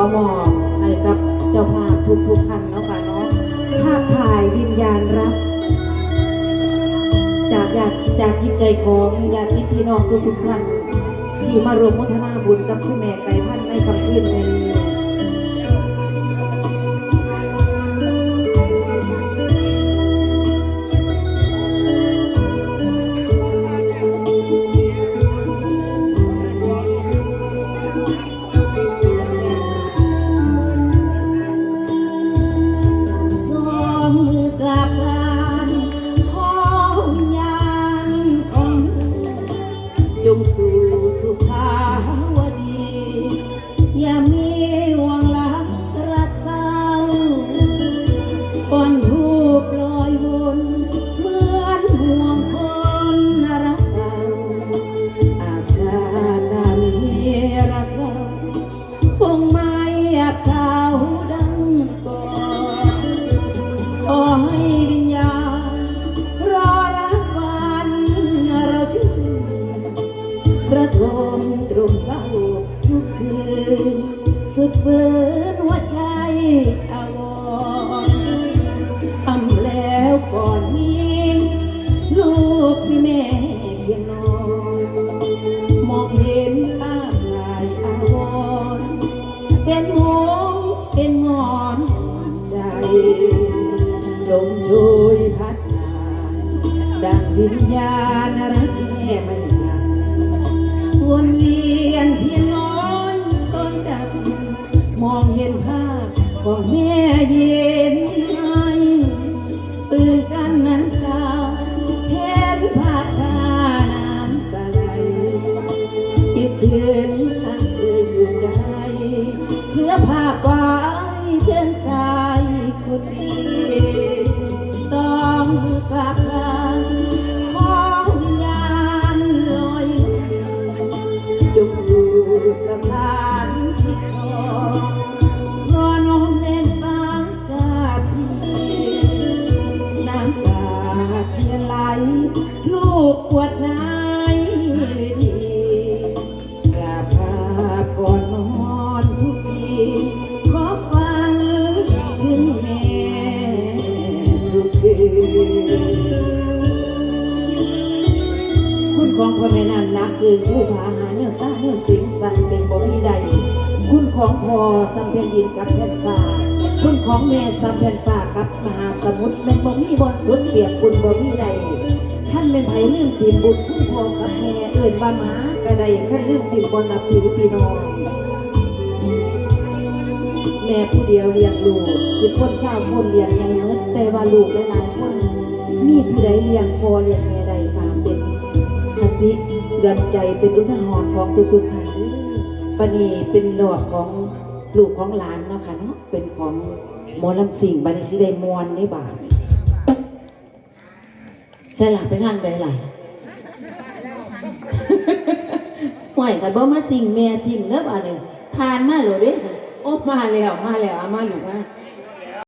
อมอบให้กับเจ้าภาพทุกๆท่านแล้วกันเนาะภาพถ่ายวิญญาณรัก จากยาติจากจิตใจของญาติพี่น้องทุกๆท่านที่มารวมมุทนาบุญกับคุณแม่ไก่พันในคำพื้นในนี้ ระทมตรงเศร้าทุกคืน สุดฝืนหัวใจอาวรทำแล้วก่อนนี้ลูกพี่แม่เพียงนอนมองเห็นภาพลายอาวรเป็นหงเป็นหมอนใจลมโชยพัดผ่านดังวิญญาณรักแม่ไม่ วนเวียนเทียนน้อยต้อยดับมองเห็นภาพของแม่เย็นไอตื่นกันน้ำตาเห็นภาพตาน้ำตาไหลคิดถึงทางเคยสุดใจเพื่อภาพไว้เส้นกายคนดีต้องกลับลา คืนคุณของพ่อแม่นั้นนักคือผู้พาหาเนื้อซ่าเนื้อสิงสันเป็นบ่มีใด คุณของพ่อสัมเพนดินกับแผ่นฟ้า คุณของแม่สัมเพนฟ้ากับมหาสมุทรเป็นบ่มีบนสุดเปรียบคุณบ่มีใด ท่านเป็นไผลืมทีมบุตรคุณพ่อกับแม่เอิ่นว่าหมากระไดท่านลืมทีมบนนับถือพี่น้อง แม่ผู้เดียวเลี้ยงลูกสิบคนเศร้าคนเลี้ยงยังเมิดแต่ว่าลูกหลายๆคนมีผู้ใดเลี้ยงพอเลี้ยงแม่ใดตามเป็นคติเตือนใจเป็นอุทาหรณ์ของทุกๆท่านปณีเป็นหลอดของลูกของหลานเนาะค่ะเนาะเป็นของหมอลำสิ่งบันิสิได้มวนได้บาท ใช่หลักไปทางใดล่ะห่วยกันบ่มาสิ่งแม่สิ่งเนอะบ่าเนี่ยผ่านมาเลยเด้โอ้มาแล้วมาแล้วเอามาลูกมา